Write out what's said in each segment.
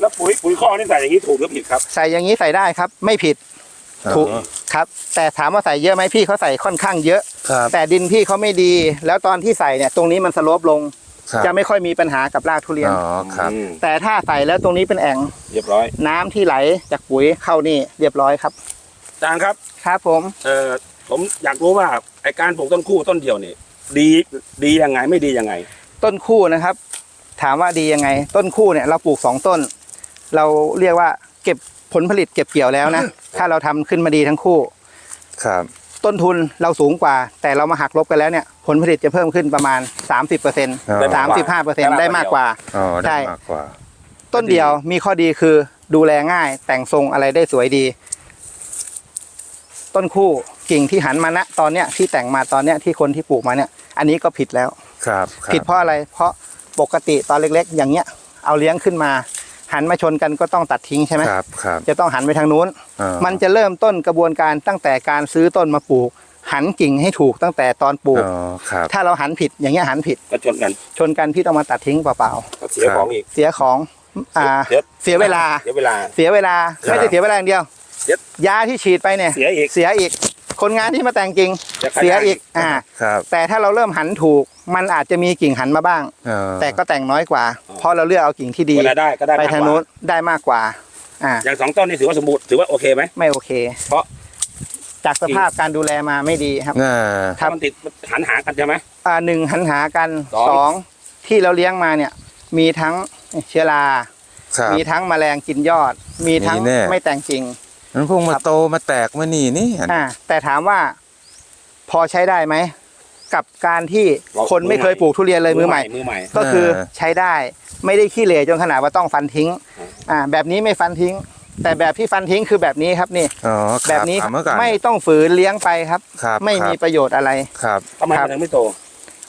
แล้วปุ๋ยปุ๋ยคอกนี่ใส่อย่างนี้ถูกหรือผิดครับ ใส่อย่างนี้ใส่ได้ครับ ไม่ผิดถูกอ๋อครับ แต่ถามว่าใส่เยอะไหมพี่เขาใส่ค่อนข้างเยอะครับแต่ดินพี่เขาไม่ดี แล้วตอนที่ใส่เนี่ย ตรงนี้มันสโลปลงครับจะไม่ค่อยมีปัญหากับรากทุเรียนอ๋อครับอืมแต่ถ้าใส่แล้วตรงนี้เป็นแอ่งเรียบร้อย น้ำที่ไหลจากปุ๋ยเข้านี่เรียบร้อยครับอาจารย์ครับครับผมเอ่อผมอยากรู้ว่าไอการปลูกต้นคู่ต้นเดียวนี่ดีดียังไงไม่ดียังไง ต้นคู่นะครับ ถามว่าดียังไง ต้นคู่เนี่ยเราปลูกสองต้น เราเรียกว่าเก็บผลผลิตเก็บเกี่ยวแล้วนะ ถ้าเราทำขึ้นมาดีทั้งคู่ ครับ ต้นทุนเราสูงกว่า แต่เรามาหักลบกันแล้วเนี่ย ผลผลิตจะเพิ่มขึ้นประมาณ 30%เปอร์เซ็นต์ได้สามสิบห้าเปอร์เซ็นต์ได้มากกว่าอ๋อใช่ได้มากกว่าต้นเดียวมีข้อดีคือดูแลง่าย แต่งทรงอะไรได้สวยดี ต้นคู่กิ่งที่หันมาณตอนเนี้ยที่แต่งมาตอนเนี้ยที่คนที่ปลูกมาเนี่ย อันนี้ก็ผิดแล้วครับครับผิดเพราะอะไร เพราะปกติตอนเล็ก ๆ อย่างเงี้ย เอาเลี้ยงขึ้นมา หันมาชนกันก็ต้องตัดทิ้งใช่ไหมครับครับ จะต้องหันไปทางนู้นอ๋อมันจะเริ่มต้นกระบวนการตั้งแต่การซื้อต้นมาปลูก หันกิ่งให้ถูกตั้งแต่ตอนปลูกอ๋อครับถ้าเราหันผิดอย่างเงี้ยหันผิดก็ชนกัน ชนกันพี่ต้องมาตัดทิ้งเปล่าก็เสียของอีกๆเสียของอ่าเสียเสียเวลาเสียเวลาเสียเวลาครับไม่ได้เสียเวลาอย่างเดียวเสียยาที่ฉีดไปเนี่ยเสียอีกเสียอีก คนงานที่มาแต่งกิ่งจะขาย เสียอีกอ่า ครับแต่ถ้าเราเริ่มหันถูก มันอาจจะมีกิ่งหันมาบ้างอ๋อแต่ก็แต่งน้อยกว่า เพราะเราเลือกเอากิ่งที่ดี เวลาได้ก็ได้ไปมากกทางว่านู้นได้มากกว่า อ่า อย่างสองต้นนี่ถือว่าสมบูรณ์ถือว่าโอเคไหม ไม่โอเคเพราะ จากสภาพการดูแลมาไม่ดีครับอ่าครับถ้ามันติดหันหากันใช่ไหม อ่าหนึ่งหันหากันสอง สองที่เราเลี้ยงมาเนี่ย มีทั้งเชื้อรา ครับ มีทั้งแมลงกินยอด มีทั้งมีแน่ ไม่แต่งกิ่ง มันเพุ่งมาครับโตมาแตกมานี่นี่อ่าแต่ถามว่าพอใช้ได้ไหม กับการที่เราคนไม่เคยปลูกทุเรียนเลยมือใหม่ มือใหม่ ก็คือใช้ได้ไม่ได้ขี้เหร่จนขนาดว่าต้องฟันทิ้ง อ่า แบบนี้ไม่ฟันทิ้ง แต่แบบที่ฟันทิ้งคือแบบนี้ครับนี่อ๋อคแบรับบนี้อะเมื่อก่อนไม่ต้องฝืนเลี้ยงไปครับครับ ไม่มีประโยชน์อะไรครับทำไมครัมับนถึงไม่โต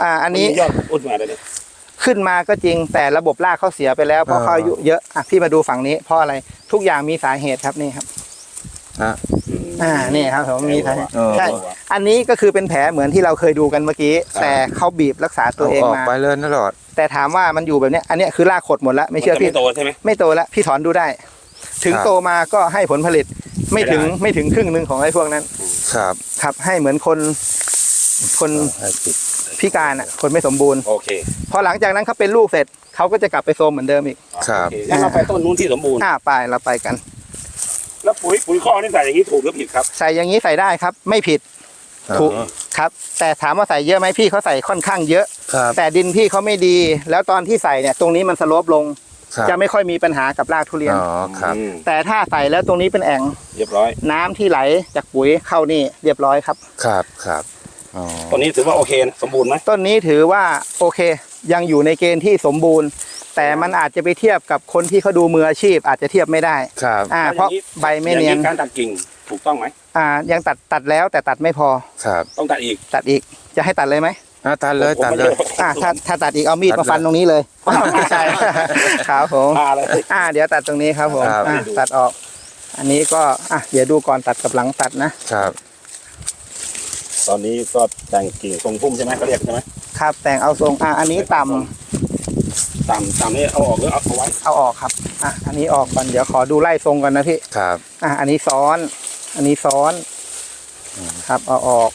อ่า อันนี้มัมียอดอุดมาเลยเนี่ยขึ้นมาก็จริงแต่ระบบรากเขาเสียไปแล้วเพราะอ่าเขาอายุเยอะอะพี่มาดูฝั่งนี้เพราะอะไรทุกอย่างมีสาเหตุครับนี่ครับ อะอ่านี่ครับผมมีสาเหตุเออ ใช่อันนี้ก็คือเป็นแผลเหมือนที่เราเคยดูกันเมื่อกี้ แต่เขาบีบรักษาตัวเองออกมา ไปเลยนะหลอด แต่ถามว่ามันอยู่แบบเนี้ยอันเนี้ยคือรากขดหมดแล้วไม่ไม่เชื่อจะพี่ไม่โตใช่ไหม ไม่โตแล้วพี่ถอนดูได้ ถึงครับ โตมาก็ให้ผลผลิตไม่ถึงไม่ได้ไม่ถึงครึ่งหนึ่งของไอ้พวกนั้น ครับ ครับให้เหมือนคนคนให้ปิดพิการอะ คนไม่สมบูรณ์ โอเคพอหลังจากนั้นเขาเป็นลูกเสร็จเขาก็จะกลับไปโซมเหมือนเดิมอีก ครับ โอเคงั้นเราไปต้นนู้นที่สมบูรณ์ อ่าไปเราไปกัน แล้วปุ๋ยปุ๋ยคอกนี่ใส่อย่างนี้ถูกหรือผิดครับ ใส่อย่างนี้ใส่ได้ครับ ไม่ผิดถูกอ๋อครับ แต่ถามว่าใส่เยอะไหมพี่เขาใส่ค่อนข้างเยอะ ครับ แต่ดินพี่เขาไม่ดี แล้วตอนที่ใส่เนี่ย ตรงนี้มันสโลปลง ครับจะไม่ค่อยมีปัญหากับรากทุเรียน อ๋อครับอืมแต่ถ้าใส่แล้วตรงนี้เป็นแอ่งเรียบร้อยน้ำที่ไหลจากปุ๋ยเข้านี่เรียบร้อยครับ ครับครับอ๋อต้นนี้ถือว่าโอเคนะสมบูรณ์ไหมต้นนี้ถือว่าโอเค ยังอยู่ในเกณฑ์ที่สมบูรณ์ แต่มันอาจจะไปเทียบกับคนที่เขาดูมืออาชีพ อาจจะเทียบไม่ได้ครับอ่าแล้วเพราะอย่งใบไม่เนียนอางการตัดกิ่งถูกต้องไหมอ่า ยังตัดตัดแล้วแต่ตัดไม่พอครับต้องตัดอีกตัดอีกจะให้ตัดเลยไหมอะตัดเลยผมตัดไม่เลยอ่าถ้าถ้าตัดอีกเอามีดตัดมาฟันเลยตรงนี้เลยไม่ใช่ครับผมมาเลยอ่า เดี๋ยวตัดตรงนี้ครับผมครับอะตัดออก อันนี้ก็อะเดี๋ยวดูก่อนตัดกับหลังตัดนะครับ ตอนนี้ก็แต่งกิ่งทรงพุ่มใช่ไหมเขาเรียกใช่ไหมครับแต่งเอาทรงอะอันนี้ต่ำ ต่ำต่ำนี่เอาออกหรือเอาเอาไว้เอาออกครับ อะ อันนี้ออกก่อน เดี๋ยวขอดูไล่ทรงก่อนนะพี่ ครับ อะ อันนี้ซ้อน อันนี้ซ้อน ครับ เอาออก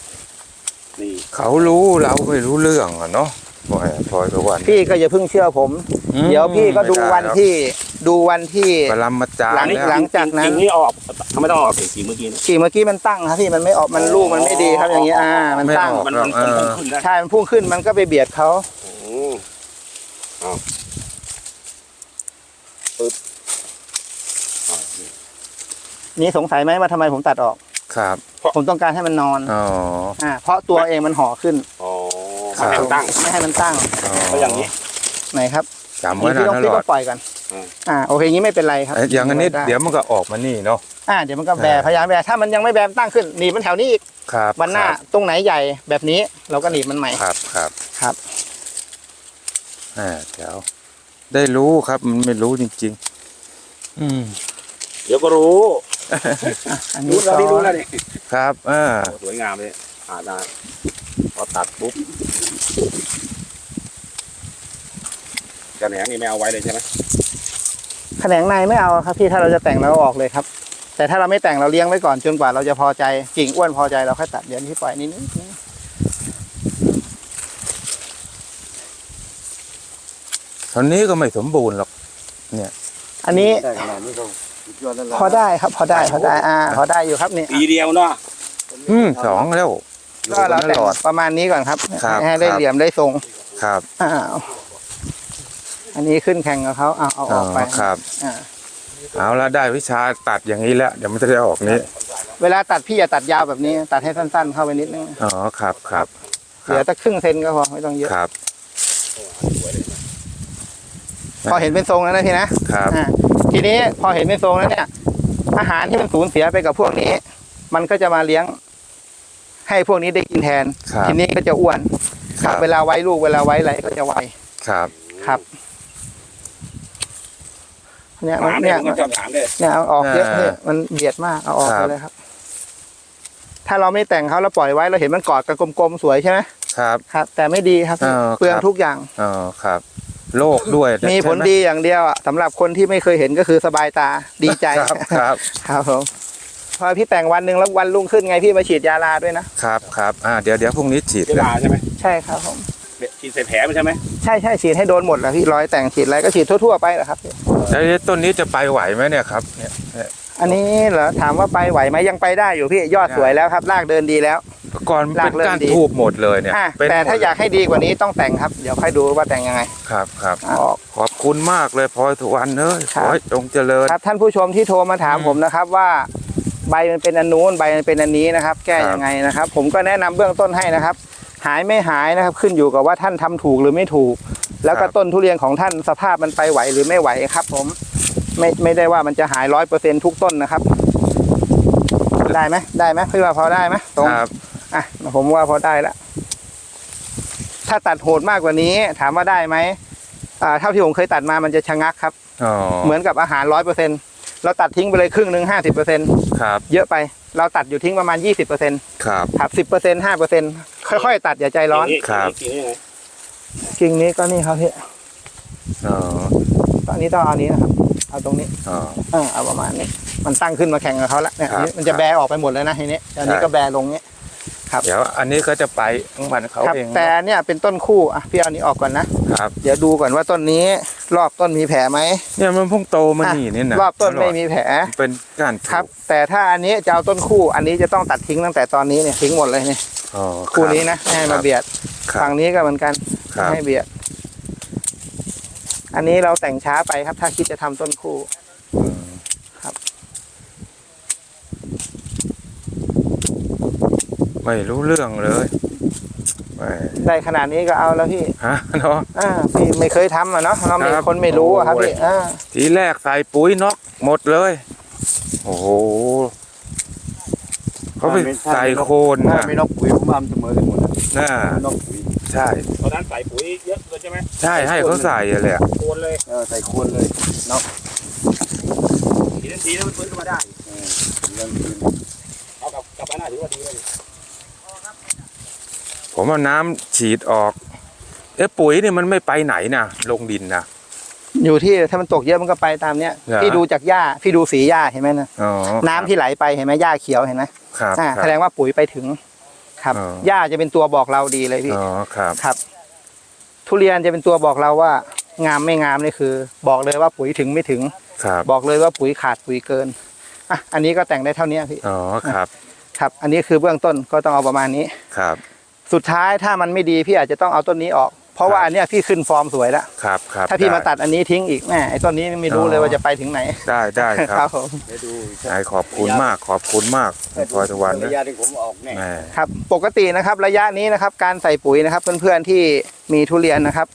นี่เขารู้เราไม่รู้เรื่องอะเนาะพลอยพลอยกับวัน พี่ก็อย่าเพิ่งเชื่อผม อืมเดี๋ยวพี่ก็ดูไม่ไวันที่ ดูวันที่ ปรมาจารหลังย์แล้วหลังจากนั้นกิ่งนี้เอาออกทำไมต้องเอาออกกิ่งเมื่อกี้นะกิ่งเมื่อกี้มันตั้งครับพี่มันไม่ออกมันลูกมันไม่ดีครับอย่างเงี้ย อ่า มันไม่ตั้งออก มันหรอมันกเอมันอพุ่งขึ้นนะ ใช่ มันพุ่งขึ้นมันก็ไปเบียดเขาอืม เอาปึ๊บเอานี่นี่สงสัยไหมว่าทำไมผมตัดออก ครับผมต้องการให้มันนอนอ๋ออ่าเพราะตัวเองมันห่อขึ้นอ๋อครัมาบให้มันตั้งไม่ให้มันตั้งอ๋อก็อย่างนี้ไหนครับจำไว้พี่นะต้องนะพี่หลอต้ดองปล่อยก่อนอืมอ่าโอเคงี้ไม่เป็นไรครับเอ้ยอย่างอันนี้ได้เดี๋ยวมันก็ออกมานี่เนาะอ่าเดี๋ยวมันก็แบอ่าพยายามแบถ้ามันยังไม่แบมตั้งขึ้นหนีบมันแถวนี้อีกครับวันหน้าครับตรงไหนใหญ่แบบนี้เราก็หนีบมันใหม่ครับครับครับ อ่าเดี๋ยวได้รู้ครับมันไม่รู้จริง ๆ อืมเดี๋ยวก็รู้อันนี้รู้แล้วนี่รู้แล้วนี่ครับอ่าโอ้สวยงามเลยอ่าได้พอตัดปุ๊บกระแหนงนี่ไม่เอาไว้เลยใช่ไหมแขนงในไม่เอาครับพี่ถ้าเราจะแต่งเราเอาออกเลยครับ แต่ถ้าเราไม่แต่งเราเลี้ยงไว้ก่อนจนกว่าเราจะพอใจกิ่งอ้วนพอใจเราค่อยตัดเดี๋ยวนี้ปล่อยนิดนึง ตอนนี้ก็ไม่สมบูรณ์หรอกอันนี้ได้ขนาดนี้ก็สุดยอดแล้วล่ะพอได้ครับ พอได้พอได้อ่า พอได้อยู่ครับนี่ปีเดียวเนาะอืมสองแล้วก็เราแต่งหลอดประมาณนี้ก่อนครับครับให้ได้ครับเหลี่ยมได้ทรงครับอ้าวอันนี้ขึ้นแข่งกับเขาเอาเอาออ๋ออกไปครับอ่าเอาละได้วิชาตัดอย่างนี้แล้วเดี๋ยวมันจะได้ออกนี้ เวลาตัดพี่อย่าตัดยาวแบบนี้ ตัดให้สั้นๆเข้าไปนิดนึงอ๋อครับครับเหลือแต่ครึ่งเซนก็พอไม่ต้องเยอะครับ พอเห็นเป็นทรงแล้วนะพี่นะครับอ่าทีนี้พอเห็นเป็นทรงแล้วเนี่ย อาหารที่มันสูญเสียไปกับพวกนี้ มันก็จะมาเลี้ยง ให้พวกนี้ได้กินแทน ครับทีนี้ก็จะอ้วนครับ เวลาไว้ลูกเวลาไว้อะไรก็จะไวครับ ครับเนี่ยถามันมเนี่เนี่ยยผมชอบถามเลยเนี่ยเอาออกเยอะอ่า เนี่ยมันเบียดมากเอาออกครัไปบเลยครับ ถ้าเราไม่แต่งเขาแล้วปล่อยไว้เราเห็นมันกอดกันกลมๆสวยใช่ไหมครับ ครับ แต่ไม่ดีครับอ่าเปลืองครับทุกอย่าง อ๋อครับ โลกด้วยมีผลใช่ไหดีอย่างเดียวอะสำหรับคนที่ไม่เคยเห็นก็คือสบายตาดีใจครับครับครับผมพอพี่แต่งวันหนึ่งแล้ววันรุ่งขึ้นไงพี่มาฉีดยาลาด้วยนะครับครับอ่าเดี๋ยวเดี๋ยวพรุ่งนี้ฉีดเวลาใช่ไหมใช่ครับผมฉีดใส่แผลมันใช่ไหมใช่ใช่ฉีดให้โดนหมดแหละพี่ร้อยแต่งฉีดอะไรก็ฉีดทั่วๆไปแหละครับพี่แล้วต้นนี้จะไปไหวไหมเนี่ยครับเนี่ยเนี่ยอันนี้เหรอถามว่าไปไหวไหมยังไปได้อยู่พี่ยอดสวยแล้วครับรากเดินดีแล้ว ก่อนรากเป็นเริ่มก้านดีทูบหมดเลยเนี่ยอะเป็นแต่ถ้าหมดอยากให้ดีกว่านี้ต้องแต่งครับ เดี๋ยวค่อยดูว่าแต่งยังไง ครับครับอะออก ขอบคุณมากเลยพลอยทุกวันเอ้ยครัขบอให้จงเจริญ ครับ ท่านผู้ชมที่โทรมาถามอืมผมนะครับว่า ใบมันเป็นอันนู้นใบมันเป็นอันนี้นะครับ แก้ครับ ยังไงนะครับ ผมก็แนะนำเบื้องต้นให้นะครับ หายไม่หายนะครับ ขึ้นอยู่กับว่าท่านทำถูกหรือไม่ถูก แล้วก็ต้นทุเรียนของท่านสภาพมันไปไหวหรือไม่ไหวครับ ผมไม่ไม่ได้ว่ามันจะหายร้อยเปอร์เซ็นทุกต้นนะครับ ได้ไหมได้ไหมพี่ว่าพอได้ไหมตรง ครับ อะผมว่าพอได้ละถ้าตัดโหดมากกว่านี้ ถามว่าได้ไหมอ่าเท่าที่ผมเคยตัดมามันจะชะงักครับอ๋อเหมือนกับอาหารร้อยเปอร์เซ็นเราตัดทิ้งไปเลยครึ่งหนึ่งห้าสิบเปอร์เซ็นครับเยอะไปเราตัดอยู่ทิ้งประมาณยี่สิบเปอร์เซ็นครับครับสิบเปอร์เซ็นห้าเปอร์เซ็นค่อยๆ ตัดอย่าใจร้อนครับกินยังไงกิ่งนี้ก็นี่ครับพี่อ๋อตอนนี้ต้องเอาอันนี้นะครับ เอาตรงนี้อ๋อเออเอาประมาณนี้ มันตั้งขึ้นมาแข่งกับเขาแล้วเนี่ยครับอันนี้มันจะแบออกไปหมดเลยนะทีนี้อันนี้ใช่ก็แบลงนี้ เดี๋ยวอันนี้ก็จะไปของมันเขาครับเองแต่เนี่ยเป็นต้นคู่อะพี่เอาอันนี้ออกก่อนนะครับเดี๋ยวดูก่อนว่าต้นนี้ รอบต้นมีแผลไหมเนี่ยมันเพิ่งโตมานี่นี่นะรอบต้นไม่มีแผลมันเป็นก้านทูครับ แต่ถ้าอันนี้จะเอาต้นคู่ อันนี้จะต้องตัดทิ้งตั้งแต่ตอนนี้เนี่ยทิ้งหมดเลยเนี่ยอ๋อคู่นี้นะไม่ให้มาเบียดครับฝั่งนี้ก็เหมือนกันครับไม่ให้เบียด อันนี้เราแต่งช้าไปครับ ถ้าคิดจะทำต้นคู่ อืม ครับ ไม่รู้เรื่องเลยแหมได้ขนาดนี้ก็เอาแล้วพี่ฮะเนาะ อ่าพี่ไม่เคยทำอะเนาะเราเป็นครับคนไม่รู้อะครับโอ้ย พี่อ่าทีแรกใส่ปุ๋ยน็อกหมดเลย โอ้โหเขาไปใส่โคนถ้านะไม่นอกปุ๋ยผมว่ามันเสมอกันหมดนะน่าไม่นอกปุ๋ยใช่ ตอนนั้นใส่ปุ๋ยเยอะเลยใช่ไหมใช่ให้เขาใส่อะเลยอะโคนเลยเออใส่โคนเลยนอกทีนั้นทีแล้วมันฟื้นขึ้นมาได้เออเรื่องอื่นเอากลับกลับไปหน้าถือว่าดีเลย ผมเอาน้ำฉีดออก เอ๊ะปุ๋ยนี่มันไม่ไปไหนนะลงดินนะอยู่ที่ถ้ามันตกเยอะมันก็ไปตามเนี้ยเหรอพี่ดูจากหญ้าพี่ดูสีหญ้าเห็นไหมนะอ๋อน้ำที่ไหลไปเห็นไหมหญ้าเขียวเห็นไหมครับอ่าคแสรับดงว่าปุ๋ยไปถึง ครับอ๋อหญ้าจะเป็นตัวบอกเราดีเลยพี่อ๋อครับครับ ทุเรียนจะเป็นตัวบอกเราว่า งามไม่งามนี่คือ บอกเลยว่าปุ๋ยถึงไม่ถึงครับบอกเลยว่าปุ๋ยขาดปุ๋ยเกินอะอันนี้ก็แต่งได้เท่านี้พี่อ๋อครับ ครับ อันนี้คือเบื้องต้นก็ต้องเอาประมาณนี้ครับ สุดท้ายถ้ามันไม่ดีพี่อาจจะต้องเอาต้นนี้ออก เพราะว่าอันเนี้ยพี่ขึ้นฟอร์มสวยแล้วครับครับถ้าพี่มาได้ตัดอันนี้ทิ้งอีกแม่ไอ้ต้นนี้ไม่รู้เลยว่าจะไปถึงไหนได้ได้คครัรับบผมเดี๋ยวดูนายขอบคุณมากขอบคุณมากคุณพลอยตะวันระนะยะที่ผมออกแน่แหม่ครับ ปกตินะครับระยะนี้นะครับการใส่ปุ๋ยนะครับเพื่อนๆที่มีทุเรียนนะครับ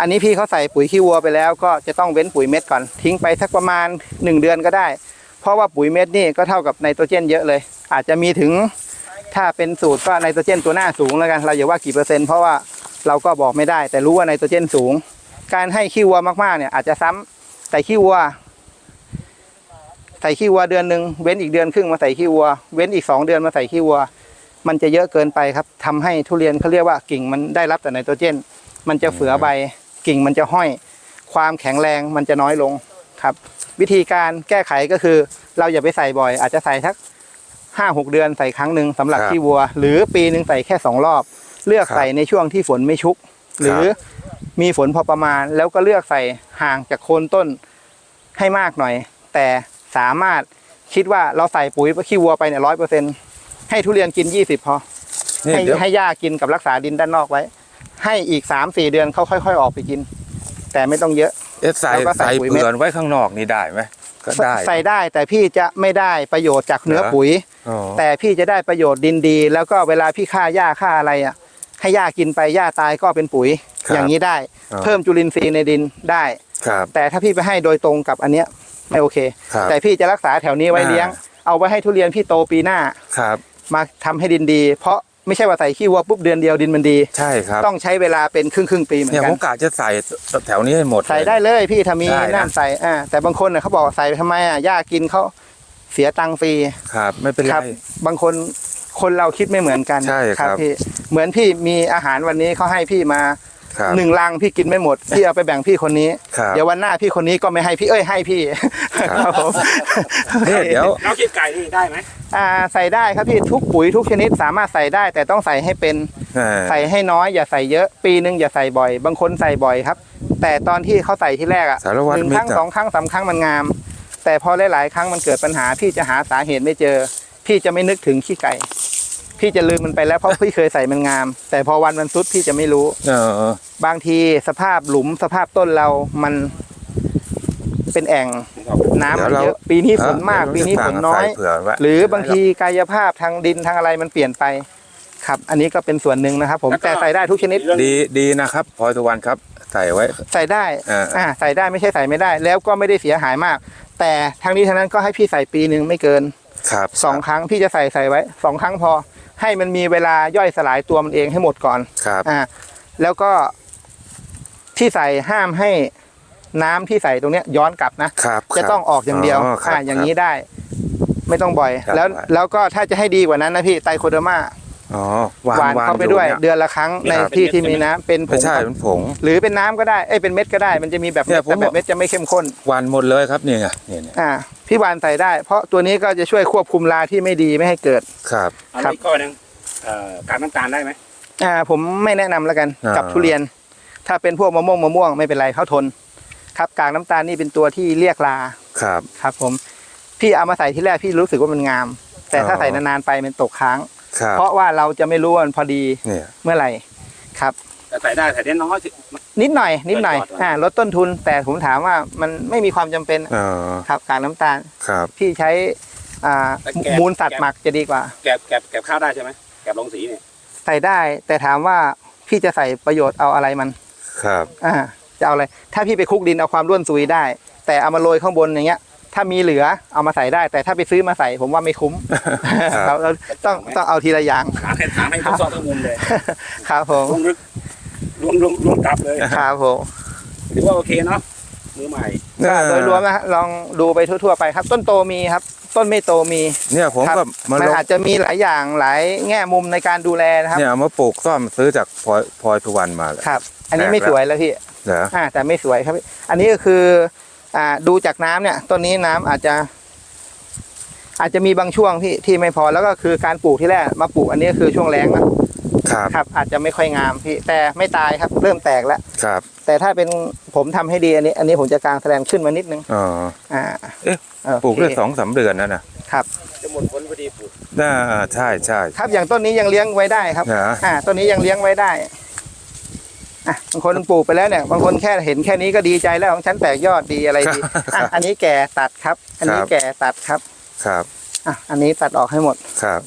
อันนี้พี่เขาใส่ปุ๋ยขี้วัวไปแล้วก็จะต้องเว้นปุ๋ยเม็ดก่อนทิ้งไปสักประมาณ 1 เดือนก็ได้ เพราะว่าปุ๋ยเม็ดนี่ก็เท่ากับไนโตรเจนเยอะเลย อาจจะมีถึง ถ้าเป็นสูตรก็ไนโตรเจนตัวหน้าสูงแล้วกันเราอย่าว่ากี่เปอร์เซ็นต์เพราะว่าเราก็บอกไม่ได้ แต่รู้ว่าไนโตรเจนสูง การให้ขี้วัวมากๆเนี่ยอาจจะซ้ำใส่ขี้วัวใส่ขี้วัวเดือนหนึ่งเว้นอีกเดือนครึ่งมาใส่ขี้วัว เว้นอีกสองเดือนมาใส่ขี้วัว มันจะเยอะเกินไปครับทำให้ทุเรียนเขาเรียกว่ากิ่งมันได้รับแต่ไนโตรเจน มันจะเฝือใบกิ่งมันจะห้อย ความแข็งแรงมันจะน้อยลงครับ วิธีการแก้ไขก็คือ เราอย่าไปใส่บ่อย อาจจะใส่สัก ห้าหกเดือนใส่ครั้งหนึ่งสำหรับครับขี้วัว หรือปีหนึ่งใส่แค่สองรอบ เลือกครับใส่ในช่วงที่ฝนไม่ชุก หรือมีฝนพอประมาณ แล้วก็เลือกใส่ห่างจากโคนต้นให้มากหน่อย แต่สามารถคิดว่าเราใส่ปุ๋ยขี้วัวไปเนี่ยร้อยเปอร์เซ็นให้ทุเรียนกินยี่สิบพอ นี่ให้เดี๋ยว ให้หญ้ากินกับรักษาดินด้านนอกไว้ ให้อีกสามสี่เดือนเขาค่อย ๆ ออกไปกิน แต่ไม่ต้องเยอะ เอ๊ะใส่แล้วก็ใส่ใส่ปุ๋ยเม็ด เผื่อนไว้ข้างนอกนี่ได้ไหมก็ได้ ใส่ได้แต่พี่จะไม่ได้ประโยชน์จากเนื้อเหรอ ปุ๋ยอ๋อ แต่พี่จะได้ประโยชน์ดินดี แล้วก็เวลาพี่ฆ่าหญ้าฆ่าอะไรอะ ให้หญ้ากินไปหญ้าตายก็เป็นปุ๋ย อย่างนี้ได้ เพิ่มจุลินทรีย์ในดินได้ครับแต่ถ้าพี่ไปให้โดยตรงกับอันเนี้ยไม่โอเคครับแต่พี่จะรักษาแถวนี้ไว้อ่าเลี้ยง เอาไว้ให้ทุเรียนพี่โตปีหน้าครับ มาทำให้ดินดี เพราะไม่ใช่ว่าใส่ขี้วัวปุ๊บเดือนเดียวดินมันดี ใช่ครับ ต้องใช้เวลาเป็นครึ่งครึ่งๆปีเหมือเนี่ยนกัผนมกะจะใส่แถวนี้ให้หมด ใส่เลยได้เลยพี่ถ้ามีได้นะน้ำใส่อ่าแต่บางคนเน่ยเขาบอกว่าใส่ไปทำไมอะหญ้ากินเขา เสียตังค์ฟรีครับ ไม่เป็นคไรรับ บางคนคนเราคิดไม่เหมือนกันใช่ครับ พี่เหมือนพี่มีอาหารวันนี้เขาให้พี่มาครับ หนึ่งลังพี่กินไม่หมดพี่เอาไปแบ่งพี่คนนี้ ครับ เดี๋ยววันหน้าพี่คนนี้ก็ไม่ให้พี่เอ้ยให้พี่ครับผมเนี่ยเดี๋ยวน้องคิดไก่นี่ได้ไหมอ่าใส่ได้ครับพี่ทุกปุ๋ยทุกชนิดสามารถใส่ได้ แต่ต้องใส่ให้เป็นเอ่อใส่ให้น้อยอย่าใส่เยอะปีหนึ่งอย่าใส่บ่อย บางคนใส่บ่อยครับ แต่ตอนที่เขาใส่ที่แรกอะสารวัตหรนึ่งมิคตรั้งรสองครั้งสามครั้งมันงาม แต่พอหลาย ๆ ครั้งมันเกิดปัญหา พี่จะหาสาเหตุไม่เจอ พี่จะไม่นึกถึงขี้ไก่ พี่จะลืมมันไปแล้วเพราะพี่เคยใส่มันงาม แต่พอวันมันซุดพี่จะไม่รู้เออบางทีสภาพหลุมสภาพต้นเรามันเป็นแอ่งน้ำมันเยอะปีนี้ฝนมากปีนี้ฝนน้อยใส่เผื่อไว้หรือบางทีกายภาพทางดินทางอะไรมันเปลี่ยนไป ครับ อันนี้ก็เป็นส่วนหนึ่งนะครับ ผมแต่ใส่ได้ทุกชนิดดีดีนะครับพลอยตะวันครับใส่ไว้ ใส่ได้อ่าอ่าใส่ได้ไม่ใช่ใส่ไม่ได้ แล้วก็ไม่ได้เสียหายมาก แต่ทางนี้ทางนั้นก็ให้พี่ใส่ปีหนึ่งไม่เกินครับสองครั้งพี่จะใส่ใส่ไว้สองครั้งพอ ให้มันมีเวลาย่อยสลายตัวมันเองให้หมดก่อนครับอ่าแล้วก็ที่ใส่ห้ามให้น้ำที่ใส่ตรงเนี้ยย้อนกลับนะครับจะต้องออกอย่างเดียวครับอ่าอย่างนี้ได้ ไม่ต้องบ่อยครับแล้วแล้วก็ถ้าจะให้ดีกว่านั้นนะพี่ไตรโคเดอร์มา อ๋อหวานเข้าไปด้วยอเดือนละครั้งในครับที่ที่มีน้ำเป็นผไม่งใช่ครับเป็นผง หรือเป็นน้ำก็ได้เอ้ยเป็นเม็ดก็ได้ มันจะมีแบบเนี่เม็ยดผมแต่แบบเม็ดจะไม่เข้มข้นหวานหมดเลยครับเนี่ยไงเนี่ยเนี่ยอ่าพี่วานใส่ได้ เพราะตัวนี้ก็จะช่วยควบคุมราที่ไม่ดีไม่ให้เกิดครับอันครับนี้ข้อหนึงเอ่อการน้ำตาลได้ไหมอ่าผมไม่แนะนำแล้วกันอ่ากักับทุเรียน ถ้าเป็นพวกมะม่วงมะม่วงไม่เป็นไรเขาทน ครับกากน้ำตาลนี่เป็นตัวที่เรียกราครับครับผมพี่เอามาใส่ที่แรกพี่รู้สึกว่ามันงาม แต่ถ้าอ๋อใส่นานๆไปมันตกค้าง ครับเพราะว่าเราจะไม่รู้ว่ามันพอดีเนี่ยเมื่อไหร่ครับ แต่ใส่ได้ใส่ได้น้อยสิ นิดหน่อย นิดหน่อยลดก่อน อ่าลดต้นทุน แต่ผมถามว่ามันไม่มีความจำเป็นอ๋อครับกากน้ำตาล ครับ พี่ใช้อ่าแต่แกะ มูลสัตว์หมักจะดีกว่า แกบแกบแกบข้าวได้ใช่ไหมแกบลงสีเนี่ยใส่ได้ แต่ถามว่าพี่จะใส่ประโยชน์เอาอะไรมัน ครับ อ่าจะเอาอะไร ถ้าพี่ไปคลุกดินเอาความร่วนซุยได้ แต่เอามาโรยข้างบนอย่างเงี้ย ถ้ามีเหลือเอามาใส่ได้ แต่ถ้าไปซื้อมาใส่ผมว่าไม่คุ้มครับเราเราต้องต้องเอาทีละอย่างถามให้ถามให้ทุกซอกทุกมุมเลยครับผมลงลึกลวงลวงลวงกลับเลยครับผมถือว่าโอเคเนาะมือใหม่ก็โดยรวมนะฮะลองดูไปทั่วๆไปครับ ต้นโตมีครับ ต้นไม่โตมี เนี่ยผมครับก็มามันลงอาจจะมีหลายอย่างหลายแง่มุมในการดูแลนะครับเนี่ยเอามาปลูกซ่อมซื้อจากพลอยพลอยทุวันมาเลยครับ อันนี้แปลกไม่แล้วสวยแล้วพี่เหรออ่าแต่ไม่สวยครับพี่อันนี้ก็คือ อ่าดูจากน้ำเนี่ยต้นนี้น้ำอาจจะ อาจจะมีบางช่วงที่ที่ไม่พอแล้วก็คือการปลูกที่แรกมาปลูกอันนี้ก็คือช่วงแรงนะครับครับ อาจจะไม่ค่อยงามพี่แต่ไม่ตายครับ เริ่มแตกแล้วครับ แต่ถ้าเป็นผมทำให้ดีอันนี้ อันนี้ผมจะกางแสดงขึ้นมานิดนึงอ๋ออ่าเอ๊ะโอเคปลูกได้สองสามเดือนแล้วนะครับจะหมดผลพอดีปลูกน่าใช่ใช่ครับอย่างต้นนี้ยังเลี้ยงไว้ได้ครับนะอ่าต้นนี้ยังเลี้ยงไว้ได้ อะบางคนปลูกไปแล้วเนี่ยบางคนแค่เห็นแค่นี้ก็ดีใจแล้วของฉันแตกยอดดีอะไรดีอะอันนี้แก่ตัดครับ อันนี้แก่ตัดครับครับอะอันนี้ตัดออกให้หมดครับ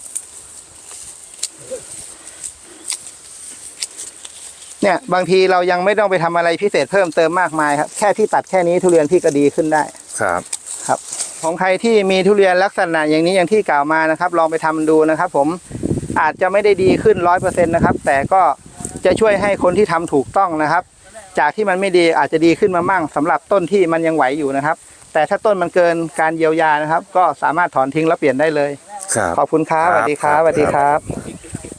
เนี่ย บางทีเรายังไม่ต้องไปทำอะไรพิเศษเพิ่มเติมมากมายครับ แค่ที่ตัดแค่นี้ทุเรียนพี่ก็ดีขึ้นได้ ครับ ครับ ของใครที่มีทุเรียนลักษณะอย่างนี้อย่างที่กล่าวมานะครับ ลองไปทำดูนะครับ ผมอาจจะไม่ได้ดีขึ้นร้อยเปอร์เซ็นต์นะครับ แต่ก็ จะช่วยให้คนที่ทำถูกต้องนะครับ จากที่มันไม่ดีอาจจะดีขึ้นมามั่งสำหรับต้นที่มันยังไหวอยู่นะครับ แต่ถ้าต้นมันเกินการเยียวยานะครับ ก็สามารถถอนทิ้งแล้วเปลี่ยนได้เลยครับขอบคุณครับสวัสดีครับสวัสดีครับค